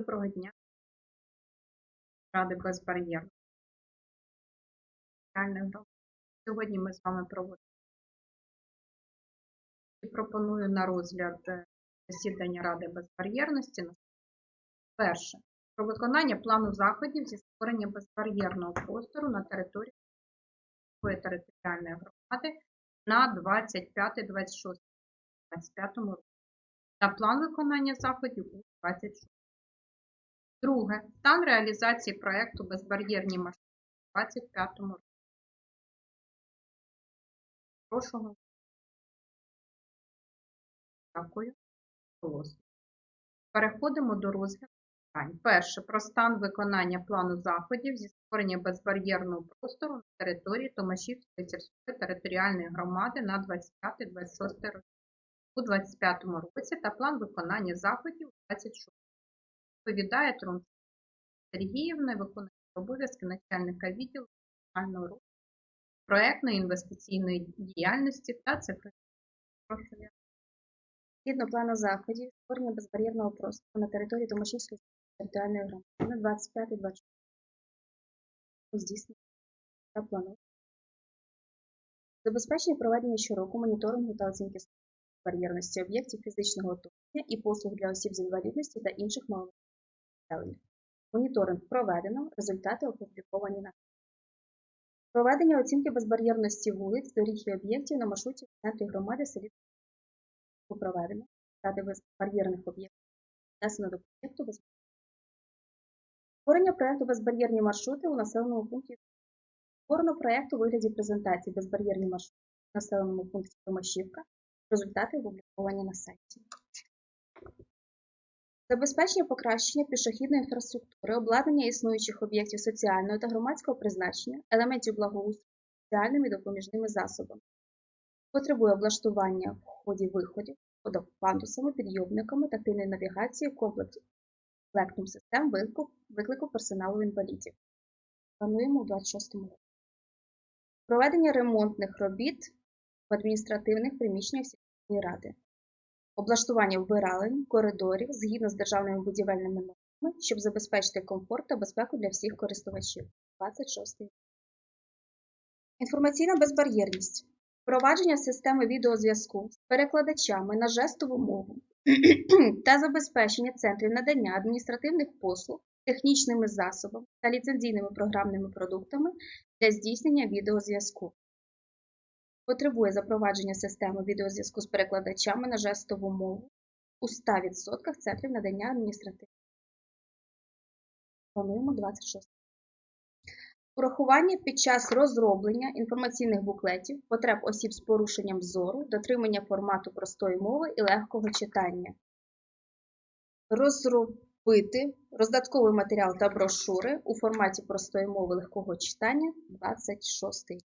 Доброго дня. Ради безбар'єрно. Реальних. Сьогодні ми з вами проводимо і пропоную на розгляд е, засідання Ради безбар'єрності. Перше. Про виконання плану заходів зі створення безбар'єрного простору на території територіальної громади на 25-26 25 році та план виконання заходів у 26 Друге. Стан реалізації проєкту безбар'єрні машини у 25 році. Прошу. Дякую. Переходимо до розгляду питань. Перше. Про стан виконання плану заходів зі створення безбар'єрного простору на території Томашівської сільської територіальної громади на 25-26 роки. У 25 році та план виконання заходів у 26 відповідає Трунц Сергіївна, виконує обов'язки начальника відділу національного розвитку, проектної інвестиційної діяльності та цифрової. Згідно плану заходів, створення безбар'єрного простору на території Томашівської територіальної громади на 25-26 здійснення та плану. Забезпечення проведення щороку моніторингу та оцінки бар'єрності об'єктів фізичного оточення і послуг для осіб з інвалідністю та інших малих населення. Моніторинг проведено, результати опубліковані на Проведення оцінки безбар'єрності вулиць, доріг і об'єктів на маршруті в центрі громади селі проведено, стати безбар'єрних об'єктів, внесено до проєкту без Створення проєкту безбар'єрні маршрути у населеному пункті. Створено проєкту у вигляді презентації безбар'єрні маршрути в населеному пункті Томашівка. Результати опубліковані на сайті. Забезпечення покращення пішохідної інфраструктури, обладнання існуючих об'єктів соціального та громадського призначення, елементів благоустрою, соціальними і допоміжними засобами. Потребує облаштування входів-виходів, пандусами, підйомниками, тактильної навігації, комплексу комплектом систем виклику, виклику персоналу інвалідів. Плануємо у 26 році. Проведення ремонтних робіт в адміністративних приміщеннях сільської ради. Облаштування вбиралень, коридорів згідно з державними будівельними нормами, щоб забезпечити комфорт та безпеку для всіх користувачів. 26. Інформаційна безбар'єрність. Впровадження системи відеозв'язку з перекладачами на жестову мову та забезпечення центрів надання адміністративних послуг технічними засобами та ліцензійними програмними продуктами для здійснення відеозв'язку. Потребує запровадження системи відеозв'язку з перекладачами на жестову мову у 100% центрів надання адміністративних. Плануємо 26. Урахування під час розроблення інформаційних буклетів, потреб осіб з порушенням зору, дотримання формату простої мови і легкого читання. Розробити роздатковий матеріал та брошури у форматі простої мови легкого читання 26.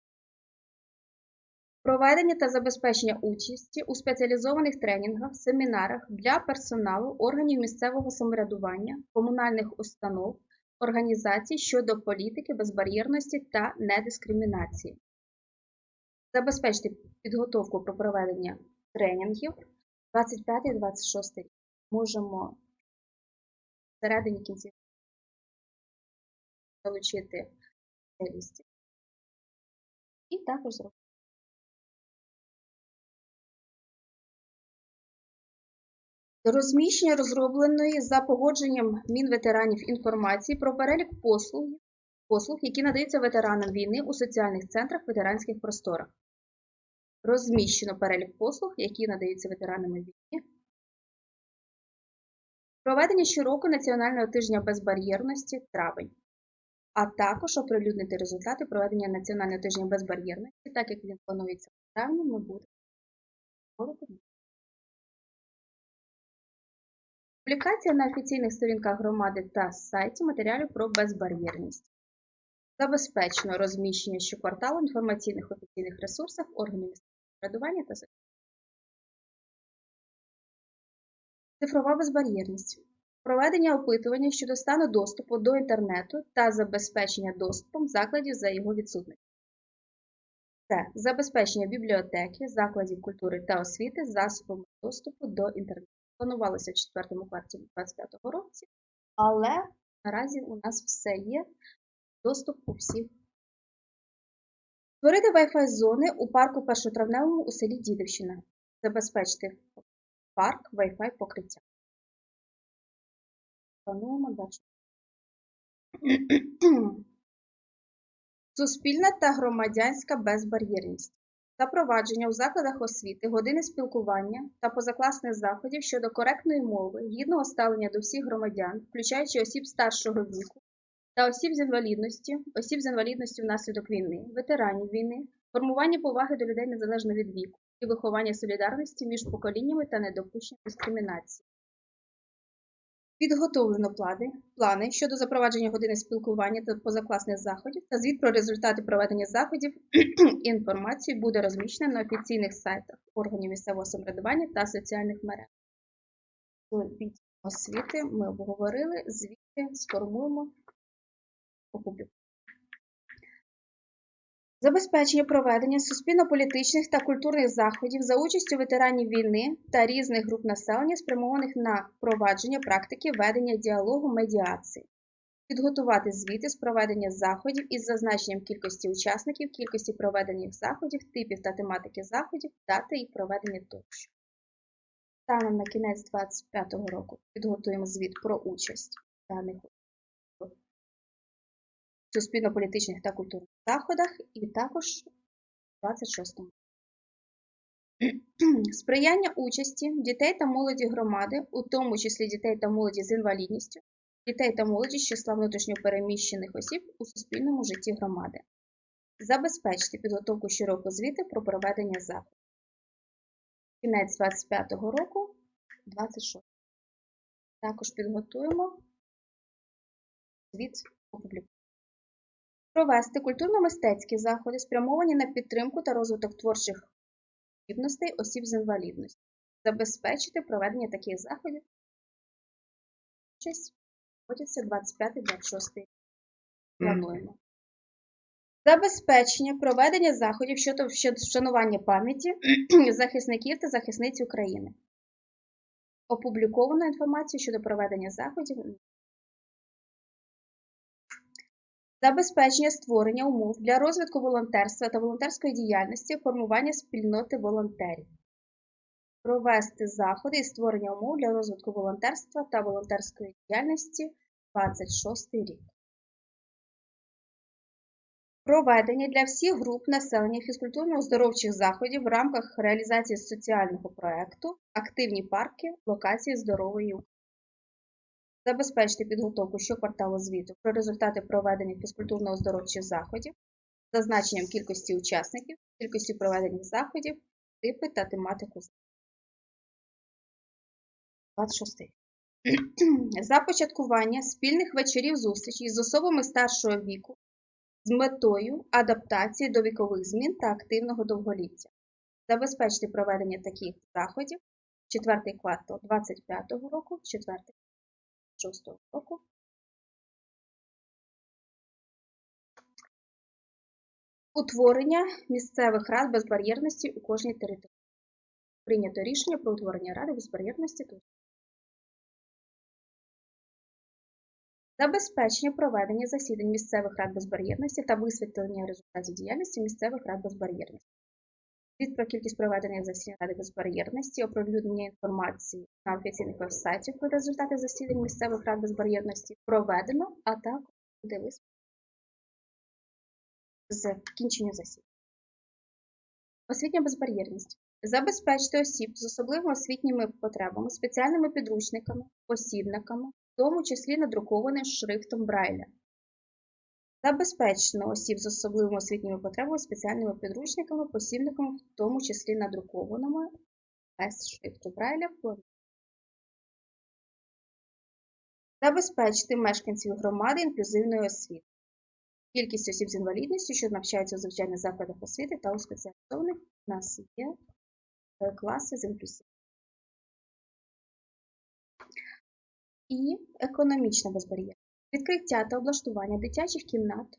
Проведення та забезпечення участі у спеціалізованих тренінгах, семінарах для персоналу органів місцевого самоврядування, комунальних установ, організацій щодо політики безбар'єрності та недискримінації. Забезпечити підготовку про проведення тренінгів 25-26 рік. Можемо всередині кінці залучити спеціалістів. І також зробити. Розміщення розробленої за погодженням Мінветеранів інформації про перелік послуг, послуг, які надаються ветеранам війни у соціальних центрах ветеранських просторах. Розміщено перелік послуг, які надаються ветеранами війни. Проведення щороку Національного тижня безбар'єрності травень, а також оприлюднити результати проведення Національного тижня безбар'єрності, так як він планується в травні, ми будемо. Публікація на офіційних сторінках громади та сайті матеріалів про безбар'єрність. Забезпечено розміщення щокварталу інформаційних офіційних ресурсах органів самоврядування та Цифрова безбар'єрність. Проведення опитування щодо стану доступу до інтернету та забезпечення доступом закладів за його відсутності. Це забезпечення бібліотеки, закладів культури та освіти засобами доступу до інтернету планувалося в четвертому кварталі 2025 році, але наразі у нас все є. Доступ у всіх. Створити Wi-Fi зони у парку першотравневому у селі Дідівщина. Забезпечити парк Wi-Fi покриття. Плануємо далі. Суспільна та громадянська безбар'єрність. Запровадження у закладах освіти, години спілкування та позакласних заходів щодо коректної мови, гідного ставлення до всіх громадян, включаючи осіб старшого віку та осіб з інвалідністю, осіб з інвалідністю внаслідок війни, ветеранів війни, формування поваги до людей незалежно від віку і виховання солідарності між поколіннями та недопущення дискримінації. Підготовлено плани, плани щодо запровадження години спілкування та позакласних заходів та звіт про результати проведення заходів інформацію буде розміщена на офіційних сайтах органів місцевого самоврядування та соціальних мереж. Освіти ми обговорили, звіти сформуємо, опублікуємо. Забезпечення проведення суспільно-політичних та культурних заходів за участю ветеранів війни та різних груп населення, спрямованих на впровадження практики ведення діалогу медіації. Підготувати звіти з проведення заходів із зазначенням кількості учасників, кількості проведених заходів, типів та тематики заходів, дати їх проведення тощо. Станом на кінець 2025 року підготуємо звіт про участь даних суспільно-політичних та культурних заходах і також 26-му. Сприяння участі дітей та молоді громади, у тому числі дітей та молоді з інвалідністю, дітей та молоді з числа внутрішньопереміщених осіб у суспільному житті громади. Забезпечити підготовку щороку звіти про проведення заходів. Кінець 25 року, 26. Також підготуємо звіт опублікуємо. Провести культурно-мистецькі заходи, спрямовані на підтримку та розвиток творчих здібностей осіб з інвалідністю. Забезпечити проведення таких заходів. Участь вводиться 25-26 рік. Плануємо. Забезпечення проведення заходів щодо щодо вшанування пам'яті захисників та захисниць України. Опубліковано інформацію щодо проведення заходів забезпечення створення умов для розвитку волонтерства та волонтерської діяльності, формування спільноти волонтерів, провести заходи із створення умов для розвитку волонтерства та волонтерської діяльності 26 рік. Проведення для всіх груп населення фізкультурно-оздоровчих заходів в рамках реалізації соціального проєкту Активні парки локації здорової України забезпечити підготовку щокварталу звіту про результати проведення фізкультурно-оздоровчих заходів, зазначенням кількості учасників, кількості проведених заходів, типи та тематику. 26. Започаткування спільних вечорів зустрічей з особами старшого віку з метою адаптації до вікових змін та активного довголіття. Забезпечити проведення таких заходів 4 квартал 2025 року, 4 2026 року. Утворення місцевих рад безбар'єрності у кожній території. Прийнято рішення про утворення ради безбар'єрності тут. Забезпечення проведення засідань місцевих рад безбар'єрності та висвітлення результатів діяльності місцевих рад безбар'єрності. Звіт про кількість проведених засідань Ради безбар'єрності, оприлюднення інформації на офіційних веб-сайтів про результати засідань місцевих рад безбар'єрності проведено, а також буде з закінчення засідань. Освітня безбар'єрність. Забезпечити осіб з особливими освітніми потребами, спеціальними підручниками, посібниками, в тому числі надрукованим шрифтом Брайля. Забезпечено осіб з особливими освітніми потребами спеціальними підручниками, посібниками, в тому числі надрукованими без шрифту Брайля. Забезпечити мешканців громади інклюзивної освіти. Кількість осіб з інвалідністю, що навчаються у звичайних закладах освіти та у спеціалізованих, у нас є е, класи з інклюзивною. І економічна безбар'єрність відкриття та облаштування дитячих кімнат в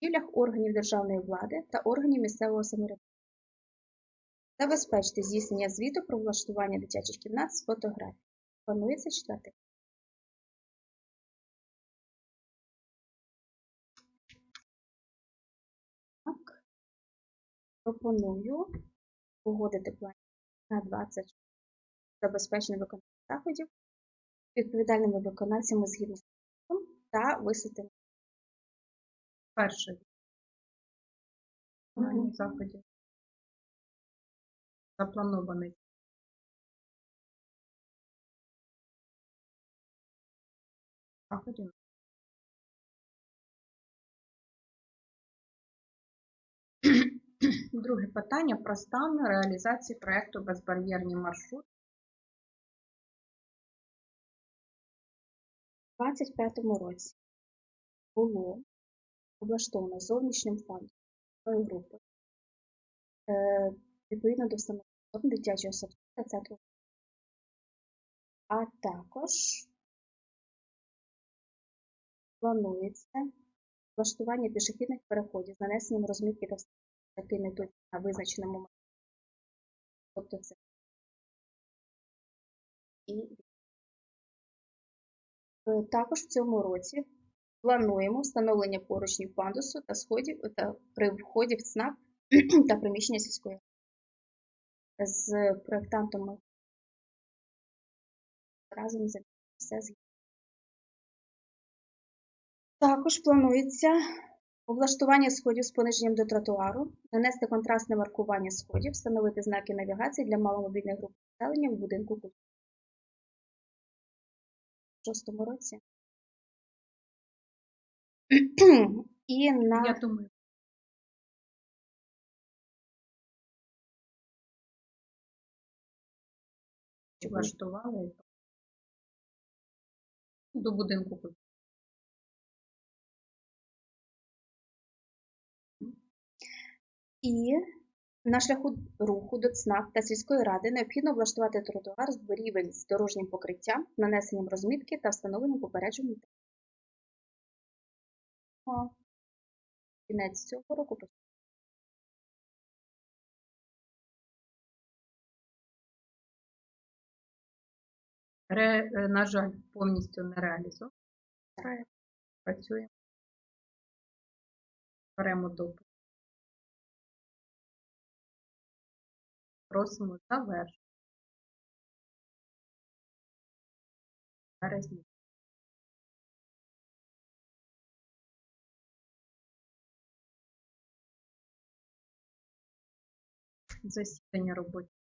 будівлях органів державної влади та органів місцевого самоврядування, забезпечити здійснення звіту про влаштування дитячих кімнат з фотографії. Планується четвертий. Так, пропоную погодити план на 20 забезпечення виконання заходів відповідальними виконавцями згідно. з та виконання Мгм. заходів. Запланований. Заходів. Друге питання про стан реалізації проекту безбар'єрні маршрути. У 2025 році було облаштовано зовнішнім фондом групи е, відповідно до встановлення дитячого садку та центру. А також планується влаштування пішохідних переходів з нанесенням розмітки та встановленням точки на визначеному. Тобто це і Також в цьому році плануємо встановлення поручнів пандусу та сходів та при вході в ЦНАП та приміщення сільської з проєктантом разом за все згідно. Також планується облаштування сходів з пониженням до тротуару, нанести контрастне маркування сходів, встановити знаки навігації для маломобільних груп населення в будинку культури. Шостому році. І на Я думаю, влаштували до будинку культури. І на шляху руху до ЦНАП та сільської ради необхідно облаштувати тротуар з рівень з дорожнім покриттям, нанесенням розмітки та встановленням попереджувальних. Кінець цього року Ре, е, на жаль, повністю не реалізовано. Працюємо. Беремо допуск. Просимо завершити. Засідання робочої